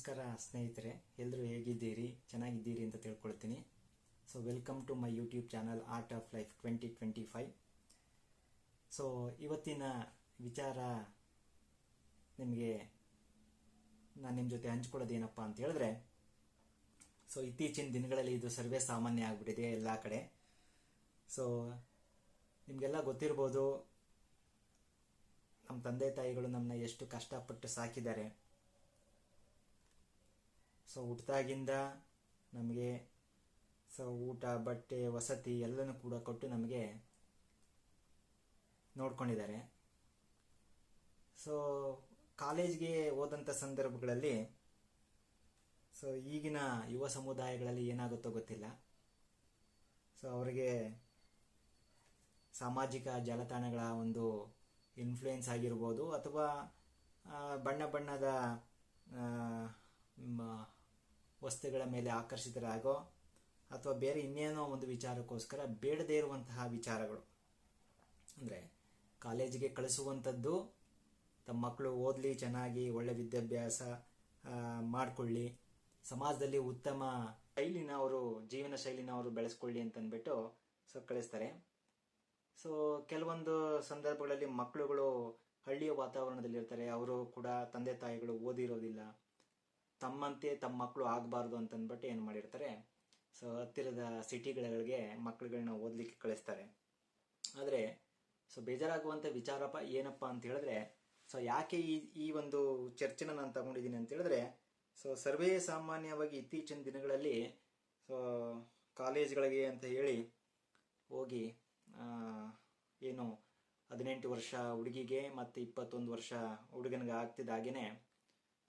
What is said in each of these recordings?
ನಮಸ್ಕಾರ ಸ್ನೇಹಿತರೆ ಎಲ್ಲರೂ ಹೇಗಿದ್ದೀರಿ? ಚೆನ್ನಾಗಿದ್ದೀರಿ ಅಂತ ತಿಳ್ಕೊಳ್ತೀನಿ. So welcome to my YouTube channel Art of Life twenty twenty five so ಇವತ್ತಿನ ವಿಚಾರ ನಿಮಗೆ ನಾನು ನಿಮ್ಮ ಜೊತೆ ಹಂಚ್ಕೊಳ್ಳೋದು ಏನಪ್ಪ ಅಂತ ಹೇಳಿದ್ರೆ ಸೊ ಇತ್ತೀಚಿನ ದಿನಗಳಲ್ಲಿ ಇದು ಸರ್ವೇ ಸಾಮಾನ್ಯ ಆಗಿಬಿಟ್ಟಿದೆ ಎಲ್ಲ ಕಡೆ. ಸೊ ನಿಮಗೆಲ್ಲ ಗೊತ್ತಿರ್ಬೋದು ನಮ್ಮ ತಂದೆ ತಾಯಿಗಳು ನಮ್ಮನ್ನ ಎಷ್ಟು ಕಷ್ಟಪಟ್ಟು ಸಾಕಿದ್ದಾರೆ. ಸೊ ಹುಟ್ಟಿದಾಗಿಂದ ನಮಗೆ ಸೊ ಊಟ, ಬಟ್ಟೆ, ವಸತಿ ಎಲ್ಲನೂ ಕೂಡ ಕೊಟ್ಟು ನಮಗೆ ನೋಡ್ಕೊಂಡಿದ್ದಾರೆ. ಸೊ ಕಾಲೇಜ್ಗೆ ಹೋದಂಥ ಸಂದರ್ಭಗಳಲ್ಲಿ ಸೊ ಈಗಿನ ಯುವ ಸಮುದಾಯಗಳಲ್ಲಿ ಏನಾಗುತ್ತೋ ಗೊತ್ತಿಲ್ಲ. ಸೊ ಅವರಿಗೆ ಸಾಮಾಜಿಕ ಜಾಲತಾಣಗಳ ಒಂದು ಇನ್ಫ್ಲೂಯೆನ್ಸ್ ಆಗಿರ್ಬೋದು ಅಥವಾ ಬಣ್ಣ ಬಣ್ಣದ ವಸ್ತುಗಳ ಮೇಲೆ ಆಕರ್ಷಿತರಾಗೋ ಅಥವಾ ಬೇರೆ ಇನ್ನೇನೋ ಒಂದು ವಿಚಾರಕ್ಕೋಸ್ಕರ ಬೇಡದೇ ಇರುವಂತಹ ವಿಚಾರಗಳು. ಅಂದರೆ ಕಾಲೇಜಿಗೆ ಕಳಿಸುವಂಥದ್ದು, ತಮ್ಮ ಮಕ್ಕಳು ಓದಲಿ, ಚೆನ್ನಾಗಿ ಒಳ್ಳೆ ವಿದ್ಯಾಭ್ಯಾಸ ಮಾಡಿಕೊಳ್ಳಿ, ಸಮಾಜದಲ್ಲಿ ಉತ್ತಮ ಶೈಲಿನ ಅವರು, ಜೀವನ ಶೈಲಿನ ಅವರು ಬೆಳೆಸ್ಕೊಳ್ಳಿ ಅಂತಂದ್ಬಿಟ್ಟು ಸೊ ಕಳಿಸ್ತಾರೆ ಸೊ ಕೆಲವೊಂದು ಸಂದರ್ಭಗಳಲ್ಲಿ ಮಕ್ಕಳುಗಳು ಹಳ್ಳಿಯ ವಾತಾವರಣದಲ್ಲಿರ್ತಾರೆ. ಅವರು ಕೂಡ ತಂದೆ ತಾಯಿಗಳು ಓದಿರೋದಿಲ್ಲ. ತಮ್ಮಂತೆ ತಮ್ಮ ಮಕ್ಕಳು ಆಗಬಾರ್ದು ಅಂತಂದ್ಬಿಟ್ಟು ಏನು ಮಾಡಿರ್ತಾರೆ? ಸೊ, ಹತ್ತಿರದ ಸಿಟಿಗಳಿಗೆ ಮಕ್ಕಳುಗಳನ್ನ ಓದಲಿಕ್ಕೆ ಕಳಿಸ್ತಾರೆ. ಆದರೆ, ಸೊ ಬೇಜಾರಾಗುವಂಥ ವಿಚಾರಪ್ಪ ಏನಪ್ಪ ಅಂತ ಹೇಳಿದ್ರೆ, ಸೊ, ಯಾಕೆ ಈ ಈ ಒಂದು ಚರ್ಚೆನ ನಾನು ತಗೊಂಡಿದ್ದೀನಿ ಅಂತ ಹೇಳಿದ್ರೆ, ಸೊ, ಸರ್ವೇ ಸಾಮಾನ್ಯವಾಗಿ ಇತ್ತೀಚಿನ ದಿನಗಳಲ್ಲಿ, ಸೊ, ಕಾಲೇಜ್ಗಳಿಗೆ ಅಂತ ಹೇಳಿ ಹೋಗಿ ಏನು ಹದಿನೆಂಟು ವರ್ಷ ಹುಡುಗಿಗೆ ಮತ್ತು ಇಪ್ಪತ್ತೊಂದು ವರ್ಷ ಹುಡುಗನಿಗೆ ಆಗ್ತಿದ್ದ ಹಾಗೇನೆ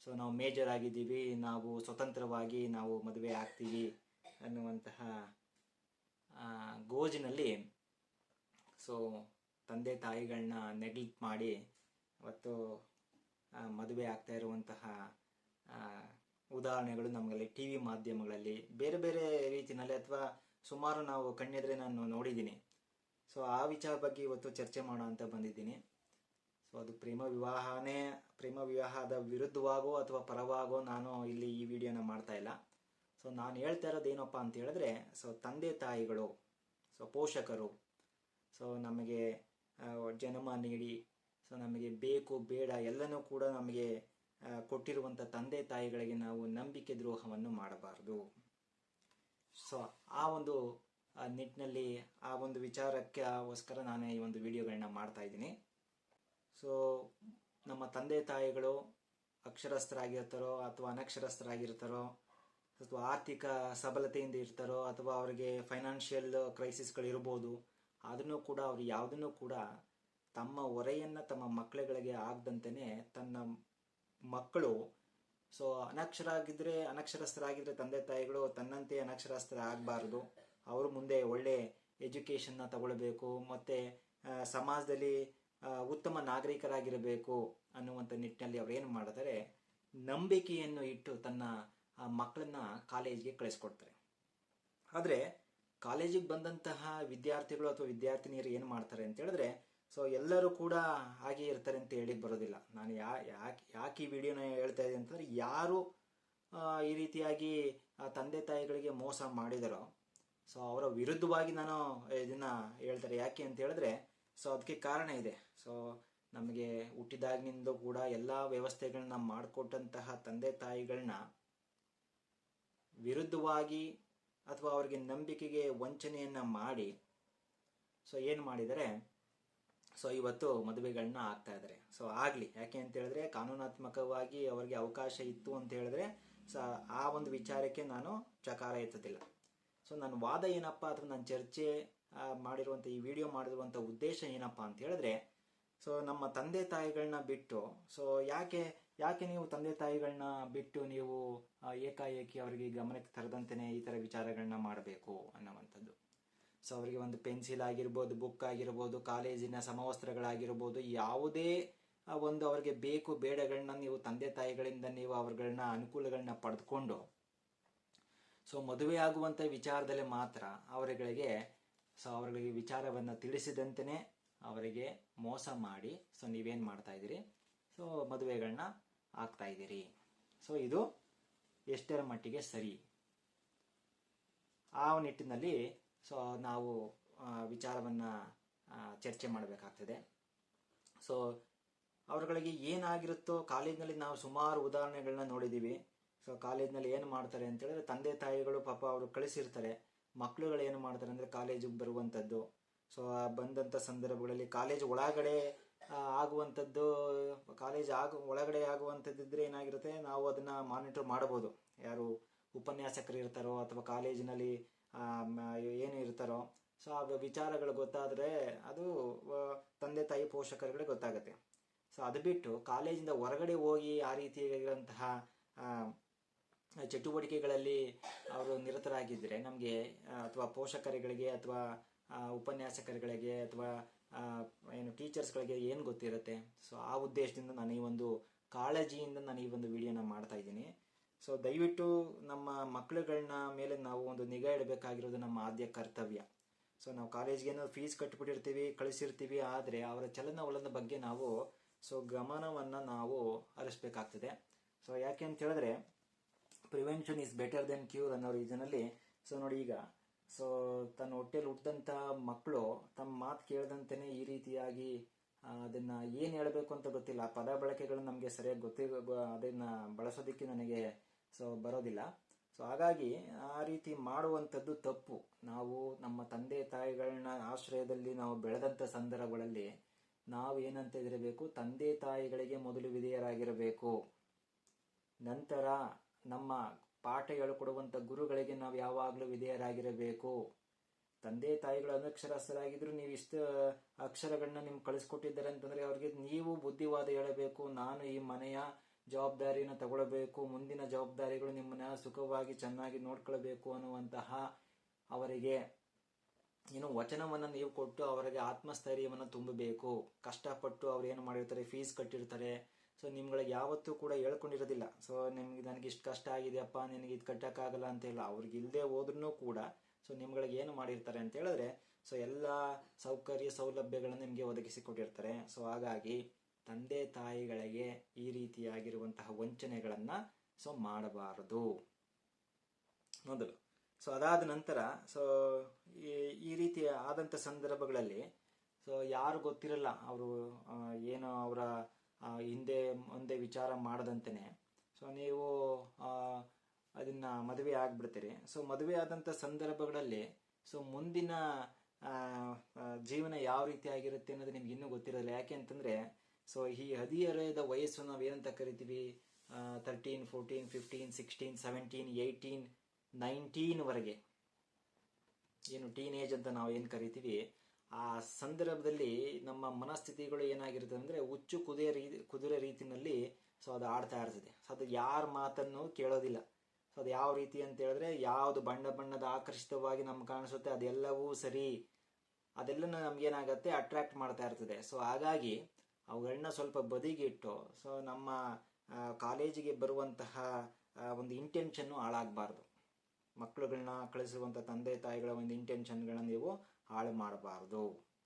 ಸೊ ನಾವು ಮೇಜರ್ ಆಗಿದ್ದೀವಿ. ನಾವು ಸ್ವತಂತ್ರವಾಗಿ ನಾವು ಮದುವೆ ಆಗ್ತೀವಿ ಅನ್ನುವಂತಹ ಗೋಜಿನಲ್ಲಿ ಸೊ, ತಂದೆ ತಾಯಿಗಳನ್ನ ನೆಗ್ಲೆಕ್ಟ್ ಮಾಡಿ ಅವತ್ತು ಮದುವೆ ಆಗ್ತಾ ಇರುವಂತಹ ಉದಾಹರಣೆಗಳು ನಮಗಲ್ಲಿ ಟಿ ವಿ ಮಾಧ್ಯಮಗಳಲ್ಲಿ ಬೇರೆ ಬೇರೆ ರೀತಿಯಲ್ಲಿ ಅಥವಾ ಸುಮಾರು ನಾವು ಕಣ್ಣೆದ್ರೆ ನಾನು ನೋಡಿದ್ದೀನಿ ಸೊ ಆ ವಿಚಾರ ಬಗ್ಗೆ ಇವತ್ತು ಚರ್ಚೆ ಮಾಡೋ ಅಂತ ಬಂದಿದ್ದೀನಿ. ಸೊ ಅದು ಪ್ರೇಮ ವಿವಾಹನೇ, ಪ್ರೇಮ ವಿವಾಹದ ವಿರುದ್ಧವಾಗೋ ಅಥವಾ ಪರವಾಗೋ ನಾನು ಇಲ್ಲಿ ಈ ವಿಡಿಯೋನ ಮಾಡ್ತಾ ಇಲ್ಲ. ಸೊ ನಾನು ಹೇಳ್ತಾ ಇರೋದು ಏನಪ್ಪ ಅಂತ ಹೇಳಿದ್ರೆ ಸೊ ತಂದೆ ತಾಯಿಗಳು ಸೊ ಪೋಷಕರು ಸೊ ನಮಗೆ ಜನ್ಮ ನೀಡಿ ಸೊ ನಮಗೆ ಬೇಕು, ಬೇಡ ಎಲ್ಲನೂ ಕೂಡ ನಮಗೆ ಕೊಟ್ಟಿರುವಂಥ ತಂದೆ ತಾಯಿಗಳಿಗೆ ನಾವು ನಂಬಿಕೆ ದ್ರೋಹವನ್ನು ಮಾಡಬಾರದು. ಸೊ ಆ ಒಂದು ನಿಟ್ಟಿನಲ್ಲಿ, ಆ ಒಂದು ವಿಚಾರಕ್ಕೋಸ್ಕರ ನಾನು ಈ ಒಂದು ವಿಡಿಯೋಗಳನ್ನ ಮಾಡ್ತಾ ಇದ್ದೀನಿ. ಸೊ ನಮ್ಮ ತಂದೆ ತಾಯಿಗಳು ಅಕ್ಷರಸ್ಥರಾಗಿರ್ತಾರೋ ಅಥವಾ ಅನಕ್ಷರಸ್ಥರಾಗಿರ್ತಾರೋ ಅಥವಾ ಆರ್ಥಿಕ ಸಬಲತೆಯಿಂದ ಇರ್ತಾರೋ ಅಥವಾ ಅವರಿಗೆ ಫೈನಾನ್ಷಿಯಲ್ ಕ್ರೈಸಿಸ್ಗಳು ಇರ್ಬೋದು ಆದ್ರೂ ಕೂಡ ಅವರು ಯಾವುದನ್ನು ಕೂಡ ತಮ್ಮ ಹೊರೆಯನ್ನು ತಮ್ಮ ಮಕ್ಕಳುಗಳಿಗೆ ಆಗದಂತೆಯೇ ತನ್ನ ಮಕ್ಕಳು ಸೊ ಅನಕ್ಷರ ಆಗಿದ್ರೆ ಅನಕ್ಷರಸ್ಥರಾಗಿದ್ರೆ ತಂದೆ ತಾಯಿಗಳು ತನ್ನಂತೆ ಅನಕ್ಷರಸ್ಥರ ಆಗಬಾರ್ದು ಅವರು ಮುಂದೆ ಒಳ್ಳೆ ಎಜುಕೇಷನ್ನ ತಗೊಳ್ಬೇಕು, ಮತ್ತು ಸಮಾಜದಲ್ಲಿ ಉತ್ತಮ ನಾಗರಿಕರಾಗಿರಬೇಕು ಅನ್ನುವಂಥ ನಿಟ್ಟಿನಲ್ಲಿ ಅವ್ರು ಏನು ಮಾಡಿದರೆ ನಂಬಿಕೆಯನ್ನು ಇಟ್ಟು ತನ್ನ ಮಕ್ಕಳನ್ನ ಕಾಲೇಜಿಗೆ ಕಳಿಸ್ಕೊಡ್ತಾರೆ. ಆದರೆ ಕಾಲೇಜಿಗೆ ಬಂದಂತಹ ವಿದ್ಯಾರ್ಥಿಗಳು ಅಥವಾ ವಿದ್ಯಾರ್ಥಿನಿಯರು ಏನು ಮಾಡ್ತಾರೆ ಅಂತ ಹೇಳಿದ್ರೆ, ಸೊ ಎಲ್ಲರೂ ಕೂಡ ಹಾಗೆ ಇರ್ತಾರೆ ಅಂತ ಹೇಳಿ ಬರೋದಿಲ್ಲ. ನಾನು ಯಾ, ಯಾಕೆ ಯಾಕೆ ಈ ವಿಡಿಯೋನ ಹೇಳ್ತಾ ಇದ್ದೀನಿ ಅಂತಂದರೆ, ಯಾರು ಈ ರೀತಿಯಾಗಿ ತಂದೆ ತಾಯಿಗಳಿಗೆ ಮೋಸ ಮಾಡಿದರೋ, ಸೊ ಅವರ ವಿರುದ್ಧವಾಗಿ ನಾನು ಇದನ್ನು ಹೇಳ್ತಾರೆ. ಯಾಕೆ ಅಂತ ಹೇಳಿದ್ರೆ ಸೊ ಅದಕ್ಕೆ ಕಾರಣ ಇದೆ. ಸೊ ನಮಗೆ ಹುಟ್ಟಿದಾಗಿನಿಂದ ಕೂಡ ಎಲ್ಲ ವ್ಯವಸ್ಥೆಗಳನ್ನ ಮಾಡಿಕೊಟ್ಟಂತಹ ತಂದೆ ತಾಯಿಗಳನ್ನ ವಿರುದ್ಧವಾಗಿ ಅಥವಾ ಅವರಿಗೆ ನಂಬಿಕೆಗೆ ವಂಚನೆಯನ್ನ ಮಾಡಿ ಸೊ ಏನು ಮಾಡಿದರೆ ಸೊ ಇವತ್ತು ಮದುವೆಗಳನ್ನ ಆಗ್ತಾ ಇದ್ದಾರೆ ಸೊ ಆಗಲಿ. ಯಾಕೆ ಅಂತ ಹೇಳಿದ್ರೆ, ಕಾನೂನಾತ್ಮಕವಾಗಿ ಅವರಿಗೆ ಅವಕಾಶ ಇತ್ತು ಅಂತ ಹೇಳಿದ್ರೆ ಸೊ ಆ ಒಂದು ವಿಚಾರಕ್ಕೆ ನಾನು ಚಕಾರ ಎತ್ತದಿಲ್ಲ ಸೊ ನನ್ನ ವಾದ ಏನಪ್ಪ, ಅಥವಾ ನನ್ನ ಚರ್ಚೆ ಮಾಡಿರುವಂಥ ಈ ವಿಡಿಯೋ ಮಾಡಿರುವಂಥ ಉದ್ದೇಶ ಏನಪ್ಪ ಅಂತ ಹೇಳಿದ್ರೆ ಸೊ ನಮ್ಮ ತಂದೆ ತಾಯಿಗಳನ್ನ ಬಿಟ್ಟು ಸೊ ಯಾಕೆ ಯಾಕೆ ನೀವು ತಂದೆ ತಾಯಿಗಳನ್ನ ಬಿಟ್ಟು ನೀವು ಏಕಾಏಕಿ ಅವರಿಗೆ ಗಮನಕ್ಕೆ ತರದಂತೆಯೇ ಈ ಥರ ವಿಚಾರಗಳನ್ನ ಮಾಡಬೇಕು ಅನ್ನೋವಂಥದ್ದು. ಸೊ ಅವರಿಗೆ ಒಂದು ಪೆನ್ಸಿಲ್ ಆಗಿರ್ಬೋದು ಬುಕ್ ಆಗಿರ್ಬೋದು, ಕಾಲೇಜಿನ ಸಮವಸ್ತ್ರಗಳಾಗಿರ್ಬೋದು, ಯಾವುದೇ ಒಂದು ಅವರಿಗೆ ಬೇಕು ಬೇಡಗಳನ್ನ ನೀವು ತಂದೆ ತಾಯಿಗಳಿಂದ ನೀವು ಅವ್ರಗಳನ್ನ ಅನುಕೂಲಗಳನ್ನ ಪಡೆದುಕೊಂಡು ಸೊ ಮದುವೆ ಆಗುವಂಥ ವಿಚಾರದಲ್ಲಿ ಮಾತ್ರ ಅವರುಗಳಿಗೆ ಸೊ ಅವರಿಗೆ ವಿಚಾರವನ್ನು ತಿಳಿಸಿದಂತೆಯೇ ಅವರಿಗೆ ಮೋಸ ಮಾಡಿ ಸೊ ನೀವೇನು ಮಾಡ್ತಾ ಇದ್ದೀರಿ? ಸೊ ಮದುವೆಗಳನ್ನ ಆಗ್ತಾ ಇದ್ದೀರಿ. ಸೊ ಇದು ಎಷ್ಟರ ಮಟ್ಟಿಗೆ ಸರಿ? ಆ ನಿಟ್ಟಿನಲ್ಲಿ ಸೊ ನಾವು ವಿಚಾರವನ್ನು ಚರ್ಚೆ ಮಾಡಬೇಕಾಗ್ತದೆ. ಸೊ ಅವರುಗಳಿಗೆ ಏನಾಗಿರುತ್ತೋ, ಕಾಲೇಜಿನಲ್ಲಿ ನಾವು ಸುಮಾರು ಉದಾಹರಣೆಗಳನ್ನ ನೋಡಿದ್ದೀವಿ. ಸೊ ಕಾಲೇಜಿನಲ್ಲಿ ಏನು ಮಾಡ್ತಾರೆ ಅಂತೇಳಿದ್ರೆ, ತಂದೆ ತಾಯಿಗಳು ಪಾಪ ಅವರು ಕಳಿಸಿರ್ತಾರೆ. ಮಕ್ಕಳುಗಳು ಏನು ಮಾಡ್ತಾರೆ ಅಂದರೆ ಕಾಲೇಜಿಗೆ ಬರುವಂಥದ್ದು ಸೊ ಬಂದಂಥ ಸಂದರ್ಭಗಳಲ್ಲಿ ಕಾಲೇಜ್ ಒಳಗಡೆ ಆಗುವಂಥದ್ದು ಕಾಲೇಜ್ ಆಗ, ಒಳಗಡೆ ಆಗುವಂಥದ್ದಿದ್ರೆ ಏನಾಗಿರುತ್ತೆ, ನಾವು ಅದನ್ನು ಮಾನಿಟರ್ ಮಾಡ್ಬೋದು. ಯಾರು ಉಪನ್ಯಾಸಕರು ಇರ್ತಾರೋ ಅಥವಾ ಕಾಲೇಜಿನಲ್ಲಿ ಏನು ಇರ್ತಾರೋ. ಸೊ ಆ ವಿಚಾರಗಳು ಗೊತ್ತಾದರೆ ಅದು ತಂದೆ, ತಾಯಿ ಪೋಷಕರುಗಳಿಗೆ ಗೊತ್ತಾಗುತ್ತೆ. ಸೊ ಅದು ಬಿಟ್ಟು ಕಾಲೇಜಿಂದ ಹೊರಗಡೆ ಹೋಗಿ ಆ ರೀತಿಯಾಗಿರುವಂತಹ ಚಟುವಟಿಕೆಗಳಲ್ಲಿ ಅವರು ನಿರತರಾಗಿದ್ದರೆ ನಮಗೆ ಅಥವಾ ಪೋಷಕರುಗಳಿಗೆ ಅಥವಾ ಉಪನ್ಯಾಸಕರುಗಳಿಗೆ ಅಥವಾ ಏನು ಟೀಚರ್ಸ್ಗಳಿಗೆ ಏನು ಗೊತ್ತಿರುತ್ತೆ? ಸೊ ಆ ಉದ್ದೇಶದಿಂದ ನಾನು ಈ ಒಂದು ಕಾಳಜಿಯಿಂದ ನಾನು ಈ ಒಂದು ವಿಡಿಯೋನ ಮಾಡ್ತಾ ಇದ್ದೀನಿ. ಸೊ ದಯವಿಟ್ಟು ನಮ್ಮ ಮಕ್ಕಳುಗಳನ್ನ ಮೇಲೆ ನಾವು ಒಂದು ನಿಗಾ ಇಡಬೇಕಾಗಿರೋದು ನಮ್ಮ ಆದ್ಯ ಕರ್ತವ್ಯ. ಸೊ ನಾವು ಕಾಲೇಜ್ಗೆ ಏನೋ ಫೀಸ್ ಕಟ್ಟಿಬಿಟ್ಟಿರ್ತೀವಿ ಕಳಿಸಿರ್ತೀವಿ, ಆದರೆ ಅವರ ಚಲನವಲನ ಬಗ್ಗೆ ನಾವು ಸೊ ಗಮನವನ್ನು ನಾವು ಹರಿಸ್ಬೇಕಾಗ್ತದೆ. ಸೊ ಯಾಕೆ ಅಂತ ಹೇಳಿದ್ರೆ prevention is better than cure ಅನ್ನೋ ರೀಸನಲ್ಲಿ ಸೊ ನೋಡಿ ಈಗ ಸೊ ತನ್ನ ಹೊಟ್ಟೆಲಿ ಹುಟ್ಟಿದಂಥ ಮಕ್ಕಳು ತಮ್ಮ ಮಾತು ಕೇಳ್ದಂತೆಯೇ ಈ ರೀತಿಯಾಗಿ ಅದನ್ನು ಏನು ಹೇಳಬೇಕು ಅಂತ ಗೊತ್ತಿಲ್ಲ. ಪದ ಬಳಕೆಗಳು ನಮಗೆ ಸರಿಯಾಗಿ ಗೊತ್ತಿ ಅದನ್ನು ಬಳಸೋದಕ್ಕೆ ನನಗೆ ಸೊ ಬರೋದಿಲ್ಲ. ಸೊ ಹಾಗಾಗಿ ಆ ರೀತಿ ಮಾಡುವಂಥದ್ದು ತಪ್ಪು. ನಾವು ನಮ್ಮ ತಂದೆ ತಾಯಿಗಳನ್ನ ಆಶ್ರಯದಲ್ಲಿ ನಾವು ಬೆಳೆದಂಥ ಸಂದರ್ಭಗಳಲ್ಲಿ ನಾವು ಏನಂತ ಇರಬೇಕು ತಂದೆ ತಾಯಿಗಳಿಗೆ ಮೊದಲು ವಿಧೇಯರಾಗಿರಬೇಕು. ನಂತರ ನಮ್ಮ ಪಾಠ ಹೇಳಿಕೊಡುವಂಥ ಗುರುಗಳಿಗೆ ನಾವು ಯಾವಾಗಲೂ ವಿಧೇಯರಾಗಿರಬೇಕು. ತಂದೆ ತಾಯಿಗಳು ಅನಕ್ಷರಸ್ಥರಾಗಿದ್ದರೂ ನೀವು ಇಷ್ಟು ಅಕ್ಷರಗಳನ್ನ ನಿಮ್ಗೆ ಕಳಿಸ್ಕೊಟ್ಟಿದ್ದಾರೆ ಅಂತಂದ್ರೆ ಅವ್ರಿಗೆ ನೀವು ಬುದ್ಧಿವಾದ ಹೇಳಬೇಕು. ನಾನು ಈ ಮನೆಯ ಜವಾಬ್ದಾರಿಯನ್ನು ತಗೊಳ್ಬೇಕು. ಮುಂದಿನ ಜವಾಬ್ದಾರಿಗಳು ನಿಮ್ಮನ್ನ ಸುಖವಾಗಿ ಚೆನ್ನಾಗಿ ನೋಡ್ಕೊಳ್ಬೇಕು ಅನ್ನುವಂತಹ ಅವರಿಗೆ ಏನು ವಚನವನ್ನು ನೀವು ಕೊಟ್ಟು ಅವರಿಗೆ ಆತ್ಮಸ್ಥೈರ್ಯವನ್ನು ತುಂಬಬೇಕು. ಕಷ್ಟಪಟ್ಟು ಅವ್ರು ಏನು ಮಾಡಿರ್ತಾರೆ ಫೀಸ್ ಕಟ್ಟಿರ್ತಾರೆ ಸೊ ನಿಮ್ಗಳಿಗೆ ಯಾವತ್ತೂ ಕೂಡ ಹೇಳ್ಕೊಂಡಿರೋದಿಲ್ಲ. ಸೊ ನಿಮ್ಗೆ, ನನಗೆ ಇಷ್ಟು ಕಷ್ಟ ಆಗಿದೆಯಪ್ಪ, ನಿನಗೆ ಇದು ಕಟ್ಟೋಕ್ಕಾಗಲ್ಲ ಅಂತ ಇಲ್ಲ ಅವ್ರಿಗೆ ಇಲ್ಲದೆ ಹೋದ್ರೂ ಕೂಡ ಸೊ ನಿಮ್ಗಳಿಗೆ ಏನು ಮಾಡಿರ್ತಾರೆ ಅಂತ ಹೇಳಿದ್ರೆ ಸೊ ಎಲ್ಲ ಸೌಕರ್ಯ ಸೌಲಭ್ಯಗಳನ್ನು ನಿಮಗೆ ಒದಗಿಸಿಕೊಟ್ಟಿರ್ತಾರೆ ಸೊ ಹಾಗಾಗಿ ತಂದೆ ತಾಯಿಗಳಿಗೆ ಈ ರೀತಿಯಾಗಿರುವಂತಹ ವಂಚನೆಗಳನ್ನು ಸೊ ಮಾಡಬಾರದು. ಮೊದಲು. ಸೊ ಅದಾದ ನಂತರ ಸೊ ಈ ರೀತಿ ಆದಂಥ ಸಂದರ್ಭಗಳಲ್ಲಿ ಸೊ ಯಾರು ಗೊತ್ತಿರಲ್ಲ, ಅವರು ಏನು ಅವರ ಹಿಂದೆ ಮುಂದೆ ವಿಚಾರ ಮಾಡದಂತೆಯೇ ಸೊ ನೀವು ಅದನ್ನು ಮದುವೆ ಆಗ್ಬಿಡ್ತೀರಿ. ಸೊ ಮದುವೆ ಆದಂಥ ಸಂದರ್ಭಗಳಲ್ಲಿ ಸೊ ಮುಂದಿನ ಜೀವನ ಯಾವ ರೀತಿ ಆಗಿರುತ್ತೆ ಅನ್ನೋದು ನಿಮ್ಗೆ ಇನ್ನೂ ಗೊತ್ತಿರೋದಿಲ್ಲ. ಯಾಕೆ ಅಂತಂದ್ರೆ ಸೊ ಈ ಹದಿಹರೆಯದ ವಯಸ್ಸು ನಾವು ಏನಂತ ಕರಿತೀವಿ? Thirteen fourteen fifteen sixteen seventeen eighteen ನೈನ್ಟೀನ್ವರೆಗೆ ಏನು ಟೀನ್ ಏಜ್ ಅಂತ ನಾವು ಏನು ಕರಿತೀವಿ? ಆ ಸಂದರ್ಭದಲ್ಲಿ ನಮ್ಮ ಮನಸ್ಥಿತಿಗಳು ಏನಾಗಿರುತ್ತೆ ಅಂದರೆ ಹುಚ್ಚು ಕುದುರೆ ರೀತಿ, ಕುದುರೆ ರೀತಿನಲ್ಲಿ ಸೊ ಅದು ಆಡ್ತಾ ಇರ್ತದೆ. ಸೊ ಅದು ಯಾರ ಮಾತನ್ನು ಕೇಳೋದಿಲ್ಲ. ಸೊ ಅದು ಯಾವ ರೀತಿ ಅಂತ ಹೇಳಿದ್ರೆ ಯಾವುದು ಬಣ್ಣ ಬಣ್ಣದ ಆಕರ್ಷಿತವಾಗಿ ನಮ್ಗೆ ಕಾಣಿಸುತ್ತೆ ಅದೆಲ್ಲವೂ ಸರಿ. ಅದೆಲ್ಲ ನಮ್ಗೇನಾಗತ್ತೆ ಅಟ್ರಾಕ್ಟ್ ಮಾಡ್ತಾ ಇರ್ತದೆ. ಸೊ ಹಾಗಾಗಿ ಅವುಗಳನ್ನ ಸ್ವಲ್ಪ ಬದಿಗಿಟ್ಟು ಸೊ ನಮ್ಮ ಕಾಲೇಜಿಗೆ ಬರುವಂತಹ ಒಂದು ಇಂಟೆನ್ಷನ್ನು ಹಾಳಾಗಬಾರ್ದು. ಮಕ್ಕಳುಗಳನ್ನ ಕಳಿಸುವಂಥ ತಂದೆ ತಾಯಿಗಳ ಒಂದು ಇಂಟೆನ್ಷನ್ಗಳನ್ನ ನೀವು ಹಾಳು ಮಾಡಬಾರ್ದು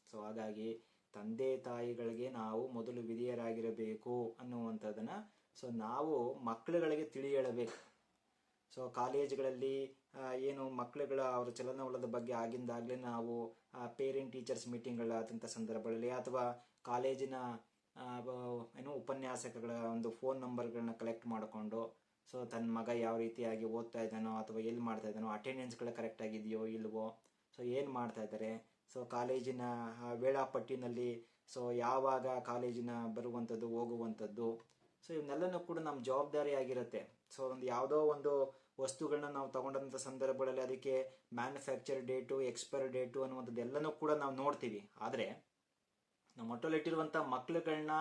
ಸೊ ಹಾಗಾಗಿ ತಂದೆ ತಾಯಿಗಳಿಗೆ ನಾವು ಮೊದಲು ವಿಧಿಯರಾಗಿರಬೇಕು ಅನ್ನುವಂಥದ್ದನ್ನ ಸೊ ನಾವು ಮಕ್ಕಳುಗಳಿಗೆ ತಿಳಿ ಹೇಳಬೇಕು ಸೊ ಕಾಲೇಜ್ಗಳಲ್ಲಿ ಏನು ಮಕ್ಕಳುಗಳ ಅವರ ಚಲನವಲದ ಬಗ್ಗೆ ಆಗಿಂದಾಗಲೇ ನಾವು ಪೇರೆಂಟ್ ಟೀಚರ್ಸ್ ಮೀಟಿಂಗ್ಗಳಾದಂಥ ಸಂದರ್ಭಗಳಲ್ಲಿ ಅಥವಾ ಕಾಲೇಜಿನ ಏನು ಉಪನ್ಯಾಸಕಗಳ ಒಂದು ಫೋನ್ ನಂಬರ್ಗಳನ್ನ ಕಲೆಕ್ಟ್ ಮಾಡಿಕೊಂಡು ಸೊ ತನ್ನ ಮಗ ಯಾವ ರೀತಿಯಾಗಿ ಓದ್ತಾ ಇದ್ದಾನೋ ಅಥವಾ ಎಲ್ಲಿ ಮಾಡ್ತಾ ಇದ್ದಾನೋ ಅಟೆಂಡೆನ್ಸ್ಗಳು ಕರೆಕ್ಟ್ ಆಗಿದೆಯೋ, ಇಲ್ವೋ ಸೊ ಏನು ಮಾಡ್ತಾ ಇದ್ದಾರೆ? ಸೊ ಕಾಲೇಜಿನ ವೇಳಾಪಟ್ಟಿನಲ್ಲಿ ಸೊ ಯಾವಾಗ ಕಾಲೇಜಿನ ಬರುವಂಥದ್ದು, ಹೋಗುವಂಥದ್ದು? ಸೊ ಇವನ್ನೆಲ್ಲನೂ ಕೂಡ ನಮ್ಮ ಜವಾಬ್ದಾರಿ ಆಗಿರುತ್ತೆ. ಸೊ ಒಂದು ಯಾವುದೋ ಒಂದು ವಸ್ತುಗಳನ್ನ ನಾವು ತಗೊಂಡಂಥ ಸಂದರ್ಭಗಳಲ್ಲಿ ಅದಕ್ಕೆ ಮ್ಯಾನುಫ್ಯಾಕ್ಚರ್ ಡೇಟು ಎಕ್ಸ್ಪೈರ್ ಡೇಟು ಅನ್ನುವಂಥದ್ದು ಎಲ್ಲನೂ ಕೂಡ ನಾವು ನೋಡ್ತೀವಿ. ಆದರೆ, ನಮ್ಮ ಮೊಟ್ಟಲಿಟ್ಟಿರುವಂಥ ಮಕ್ಳುಗಳನ್ನ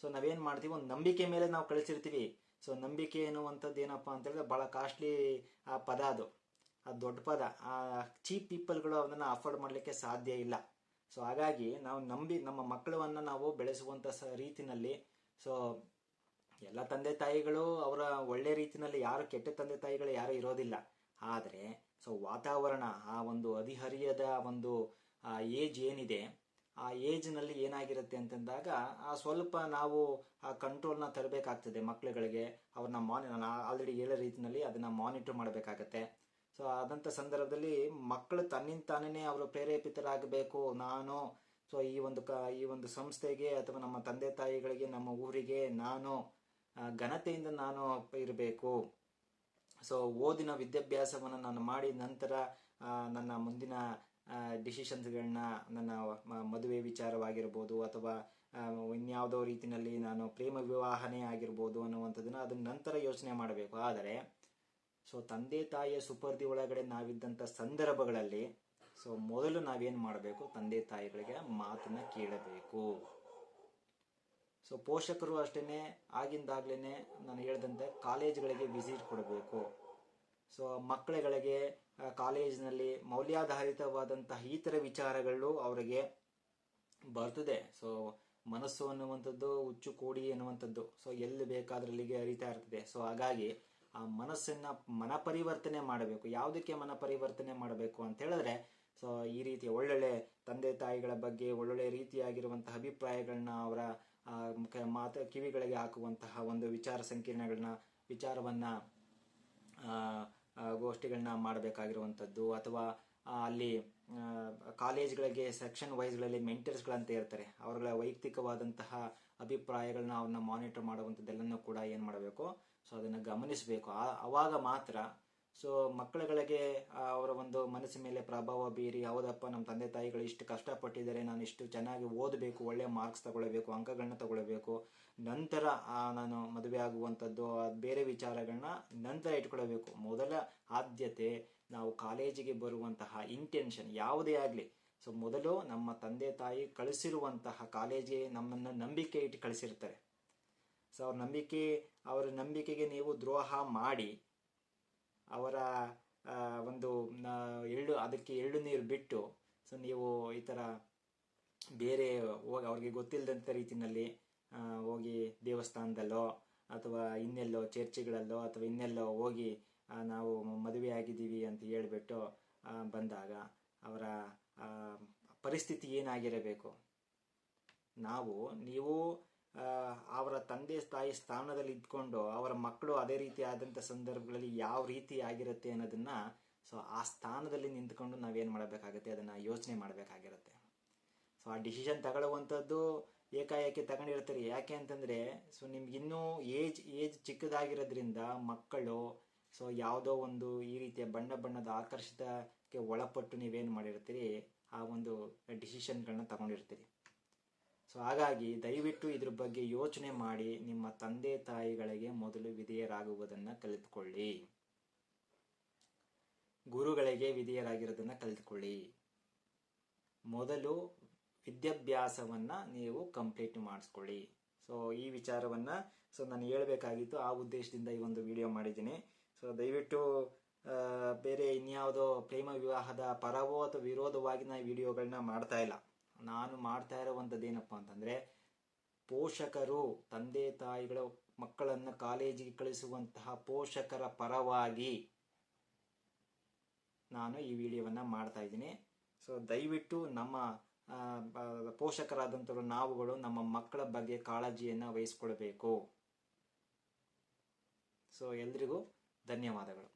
ಸೊ ನಾವೇನು ಮಾಡ್ತೀವಿ? ಒಂದು ನಂಬಿಕೆ ಮೇಲೆ ನಾವು ಕಳಿಸಿರ್ತೀವಿ. ಸೊ ನಂಬಿಕೆ ಅನ್ನುವಂಥದ್ದು ಏನಪ್ಪ ಅಂತ ಹೇಳಿದ್ರೆ ಭಾಳ ಕಾಸ್ಟ್ಲಿ ಆ, ಪದ ಅದು. ಅದು ದೊಡ್ಡ ಪದ, ಆ ಚೀಪ್ ಪೀಪಲ್ಗಳು ಅದನ್ನು ಅಫೋರ್ಡ್ ಮಾಡಲಿಕ್ಕೆ ಸಾಧ್ಯ ಇಲ್ಲ. ಸೊ ಹಾಗಾಗಿ ನಾವು ನಂಬಿ, ನಮ್ಮ ಮಕ್ಕಳನ್ನು ನಾವು ಬೆಳೆಸುವಂಥ ಸ ರೀತಿನಲ್ಲಿ ಸೊ ಎಲ್ಲ ತಂದೆ ತಾಯಿಗಳು ಅವರ ಒಳ್ಳೆ ರೀತಿನಲ್ಲಿ ಯಾರು ಕೆಟ್ಟ ತಂದೆ ತಾಯಿಗಳು ಯಾರು ಇರೋದಿಲ್ಲ. ಆದರೆ ಸೊ ವಾತಾವರಣ, ಆ ಒಂದು ಅಧಿಹರಿಯದ ಒಂದು ಏಜ್ ಏನಿದೆ, ಆ ಏಜ್ನಲ್ಲಿ ಏನಾಗಿರುತ್ತೆ ಅಂತಂದಾಗ, ಆ ಸ್ವಲ್ಪ ನಾವು ಆ ಕಂಟ್ರೋಲ್ನ ತರಬೇಕಾಗ್ತದೆ ಮಕ್ಕಳುಗಳಿಗೆ ಅವ್ರನ್ನ ಮಾನಿ, ನಾನು ಆಲ್ರೆಡಿ ಹೇಳೋ ರೀತಿಯಲ್ಲಿ ಅದನ್ನ ಮಾನಿಟರ್ ಮಾಡಬೇಕಾಗತ್ತೆ. ಸೊ ಆದಂಥ ಸಂದರ್ಭದಲ್ಲಿ ಮಕ್ಕಳು ತನ್ನಿಂದ ತಾನೇ ಅವರು ಪ್ರೇರೇಪಿತರಾಗಬೇಕು, ನಾನು. ಸೊ ಈ ಒಂದು ಕ, ಈ ಒಂದು ಸಂಸ್ಥೆಗೆ ಅಥವಾ ನಮ್ಮ ತಂದೆ ತಾಯಿಗಳಿಗೆ, ನಮ್ಮ ಊರಿಗೆ ನಾನು ಘನತೆಯಿಂದ ನಾನು ಇರಬೇಕು. ಸೊ ಓದಿನ ವಿದ್ಯಾಭ್ಯಾಸವನ್ನು ನಾನು ಮಾಡಿ ನಂತರ ನನ್ನ ಮುಂದಿನ ಡಿಸಿಷನ್ಸ್ಗಳನ್ನ ನನ್ನ ಮದುವೆ ವಿಚಾರವಾಗಿರ್ಬೋದು ಅಥವಾ ಇನ್ಯಾವುದೋ ರೀತಿಯಲ್ಲಿ ನಾನು ಪ್ರೇಮ ವಿವಾಹನೇ ಆಗಿರ್ಬೋದು ಅನ್ನುವಂಥದ್ದನ್ನು ಅದನ್ನ ನಂತರ ಯೋಚನೆ ಮಾಡಬೇಕು. ಆದರೆ ಸೊ ತಂದೆ ತಾಯಿಯ ಸುಪರ್ದಿ ಒಳಗಡೆ ನಾವಿದ್ದಂಥ ಸಂದರ್ಭಗಳಲ್ಲಿ ಸೊ ಮೊದಲು ನಾವೇನು ಮಾಡಬೇಕು? ತಂದೆ ತಾಯಿಗಳಿಗೆ ಮಾತನ್ನ ಕೇಳಬೇಕು. ಸೊ ಪೋಷಕರು ಅಷ್ಟೇ ಆಗಿಂದಾಗ್ಲೇ ನಾನು ಹೇಳಿದಂತೆ ಕಾಲೇಜ್ಗಳಿಗೆ ವಿಸಿಟ್ ಕೊಡಬೇಕು. ಸೊ ಮಕ್ಕಳುಗಳಿಗೆ ಕಾಲೇಜ್ನಲ್ಲಿ ಮೌಲ್ಯಾಧಾರಿತವಾದಂತಹ ಈ ಥರ ವಿಚಾರಗಳು ಅವರಿಗೆ ಬರ್ತದೆ. ಸೊ ಮನಸ್ಸು ಅನ್ನುವಂಥದ್ದು, ಹುಚ್ಚು, ಕೂಡಿ ಅನ್ನುವಂಥದ್ದು. ಸೊ ಎಲ್ಲಿ ಬೇಕಾದ್ರಲ್ಲಿಗೆ ಅರಿತಾ ಇರ್ತದೆ. ಸೊ ಹಾಗಾಗಿ ಆ ಮನಸ್ಸನ್ನ ಮನ ಪರಿವರ್ತನೆ ಮಾಡಬೇಕು. ಯಾವುದಕ್ಕೆ ಮನ ಪರಿವರ್ತನೆ ಮಾಡಬೇಕು ಅಂತ ಹೇಳಿದ್ರೆ, ಸೊ ಈ ರೀತಿಯ ಒಳ್ಳೊಳ್ಳೆ ತಂದೆ ತಾಯಿಗಳ ಬಗ್ಗೆ ಒಳ್ಳೊಳ್ಳೆ ರೀತಿಯಾಗಿರುವಂತಹ ಅಭಿಪ್ರಾಯಗಳನ್ನ ಅವರ ಮಾತು, ಕಿವಿಗಳಿಗೆ ಹಾಕುವಂತಹ ಒಂದು ವಿಚಾರ ಸಂಕಿರಣಗಳನ್ನ, ವಿಚಾರವನ್ನ ಗೋಷ್ಠಿಗಳನ್ನ ಮಾಡಬೇಕಾಗಿರುವಂಥದ್ದು. ಅಥವಾ ಅಲ್ಲಿ ಕಾಲೇಜ್ಗಳಿಗೆ, ಸೆಕ್ಷನ್ ವೈಸ್ಗಳಲ್ಲಿ ಮೆಂಟರ್ಸ್ಗಳಂತ ಇರ್ತಾರೆ. ಅವರುಗಳ ವೈಯಕ್ತಿಕವಾದಂತಹ ಅಭಿಪ್ರಾಯಗಳನ್ನ ಅವ್ರನ್ನ ಮಾನಿಟರ್ ಮಾಡುವಂಥದ್ದೆಲ್ಲನೂ ಕೂಡ ಏನು ಮಾಡಬೇಕು? ಸೊ ಅದನ್ನು ಗಮನಿಸಬೇಕು. ಆವಾಗ ಮಾತ್ರ ಸೊ ಮಕ್ಕಳುಗಳಿಗೆ ಅವರ ಒಂದು ಮನಸ್ಸಿನ ಮೇಲೆ ಪ್ರಭಾವ ಬೀರಿ, ಹೌದಪ್ಪ ನಮ್ಮ ತಂದೆ ತಾಯಿಗಳು ಇಷ್ಟು ಕಷ್ಟಪಟ್ಟಿದ್ದಾರೆ, ನಾನು ಇಷ್ಟು ಚೆನ್ನಾಗಿ ಓದಬೇಕು ಒಳ್ಳೆಯ ಮಾರ್ಕ್ಸ್ ತಗೊಳ್ಬೇಕು ಅಂಕಗಳನ್ನ ತಗೊಳ್ಬೇಕು. ನಂತರ ನಾನು ಮದುವೆ ಆಗುವಂಥದ್ದು ಬೇರೆ ವಿಚಾರಗಳನ್ನ ನಂತರ ಇಟ್ಕೊಳ್ಬೇಕು. ಮೊದಲ ಆದ್ಯತೆ, ನಾವು ಕಾಲೇಜಿಗೆ ಬರುವಂತಹ ಇಂಟೆನ್ಷನ್ ಯಾವುದೇ ಆಗಲಿ. ಸೊ ಮೊದಲು ನಮ್ಮ ತಂದೆ ತಾಯಿ ಕಳಿಸಿರುವಂತಹ ಕಾಲೇಜಿಗೆ ನಮ್ಮನ್ನು ನಂಬಿಕೆ ಇಟ್ಟು ಕಳಿಸಿರ್ತಾರೆ. ಸೊ ಅವ್ರ ನಂಬಿಕೆ ಅವರ ನಂಬಿಕೆಗೆ ನೀವು ದ್ರೋಹ ಮಾಡಿ, ಅವರ ಒಂದು ಎಳ್ಳು, ಅದಕ್ಕೆ ಎಳ್ಳು ನೀರು ಬಿಟ್ಟು, ಸೊ ನೀವು ಈ ಥರ ಬೇರೆ ಹೋಗಿ, ಅವ್ರಿಗೆ ಗೊತ್ತಿಲ್ಲದಂಥ ರೀತಿಯಲ್ಲಿ ಹೋಗಿ ದೇವಸ್ಥಾನದಲ್ಲೋ ಅಥವಾ ಇನ್ನೆಲ್ಲೋ ಚರ್ಚ್ಗಳಲ್ಲೋ ಅಥವಾ ಇನ್ನೆಲ್ಲೋ ಹೋಗಿ ನಾವು ಮದುವೆ ಆಗಿದ್ದೀವಿ ಅಂತ ಹೇಳಿಬಿಟ್ಟು ಬಂದಾಗ ಅವರ ಪರಿಸ್ಥಿತಿ ಏನಾಗಿರಬೇಕು? ನಾವು, ನೀವು ಅವರ ತಂದೆ ತಾಯಿ ಸ್ಥಾನದಲ್ಲಿ ಇದ್ಕೊಂಡು ಅವರ ಮಕ್ಕಳು ಅದೇ ರೀತಿ ಆದಂಥ ಸಂದರ್ಭಗಳಲ್ಲಿ ಯಾವ ರೀತಿ ಆಗಿರುತ್ತೆ ಅನ್ನೋದನ್ನ ಸೊ ಆ ಸ್ಥಾನದಲ್ಲಿ ನಿಂತ್ಕೊಂಡು ನಾವೇನು ಮಾಡಬೇಕಾಗುತ್ತೆ? ಅದನ್ನ ಯೋಚನೆ ಮಾಡಬೇಕಾಗಿರುತ್ತೆ. ಸೊ ಆ ಡಿಸಿಷನ್ ತಗೊಳ್ಳುವಂಥದ್ದು ಏಕಾಏಕಿ ತಗೊಂಡಿರ್ತಾರೆ. ಯಾಕೆ ಅಂತಂದ್ರೆ, ಸೊ ನಿಮ್ಗಿನ್ನೂ ಏಜ್ ಏಜ್ ಚಿಕ್ಕದಾಗಿರೋದ್ರಿಂದ ಮಕ್ಕಳು ಸೊ ಯಾವುದೋ ಒಂದು ಈ ರೀತಿಯ ಬಣ್ಣ ಬಣ್ಣದ ಆಕರ್ಷಿತಕ್ಕೆ ಒಳಪಟ್ಟು ನೀವೇನು ಮಾಡಿರ್ತೀರಿ? ಆ ಒಂದು ಡಿಸಿಷನ್ಗಳನ್ನ ತಗೊಂಡಿರ್ತೀರಿ. ಸೊ ಹಾಗಾಗಿ ದಯವಿಟ್ಟು ಇದ್ರ ಬಗ್ಗೆ ಯೋಚನೆ ಮಾಡಿ ನಿಮ್ಮ ತಂದೆ ತಾಯಿಗಳಿಗೆ ಮೊದಲು ವಿಧೇಯರಾಗುವುದನ್ನು ಕಲಿತುಕೊಳ್ಳಿ. ಗುರುಗಳಿಗೆ ವಿಧೇಯರಾಗಿರೋದನ್ನು ಕಲಿತುಕೊಳ್ಳಿ. ಮೊದಲು ವಿದ್ಯಾಭ್ಯಾಸವನ್ನ ನೀವು ಕಂಪ್ಲೀಟ್ ಮಾಡಿಸ್ಕೊಳ್ಳಿ. ಸೊ ಈ ವಿಚಾರವನ್ನ ಸೊ ನಾನು ಹೇಳಬೇಕಾಗಿತ್ತು, ಆ ಉದ್ದೇಶದಿಂದ ಈ ಒಂದು ವಿಡಿಯೋ ಮಾಡಿದ್ದೀನಿ. ಸೊ ದಯವಿಟ್ಟು ಬೇರೆ ಇನ್ಯಾವುದೋ ಪ್ರೇಮ ವಿವಾಹದ ಪರವೋ ಅಥವಾ ವಿರೋಧವಾಗಿ ನಾ ವಿಡಿಯೋಗಳನ್ನ ಮಾಡ್ತಾ ಇಲ್ಲ. ನಾನು ಮಾಡ್ತಾ ಇರುವಂಥದ್ದು ಏನಪ್ಪ ಅಂತಂದ್ರೆ, ಪೋಷಕರು ತಂದೆ ತಾಯಿಗಳ ಮಕ್ಕಳನ್ನು ಕಾಲೇಜಿಗೆ ಕಳಿಸುವಂತಹ ಪೋಷಕರ ಪರವಾಗಿ ನಾನು ಈ ವಿಡಿಯೋವನ್ನು ಮಾಡ್ತಾ ಇದ್ದೀನಿ. ಸೊ ದಯವಿಟ್ಟು ನಮ್ಮ ಪೋಷಕರಾದಂಥವರು ನಾವುಗಳು ನಮ್ಮ ಮಕ್ಕಳ ಬಗ್ಗೆ ಕಾಳಜಿಯನ್ನು ವಹಿಸ್ಕೊಳ್ಬೇಕು. ಸೊ ಎಲ್ರಿಗೂ ಧನ್ಯವಾದಗಳು.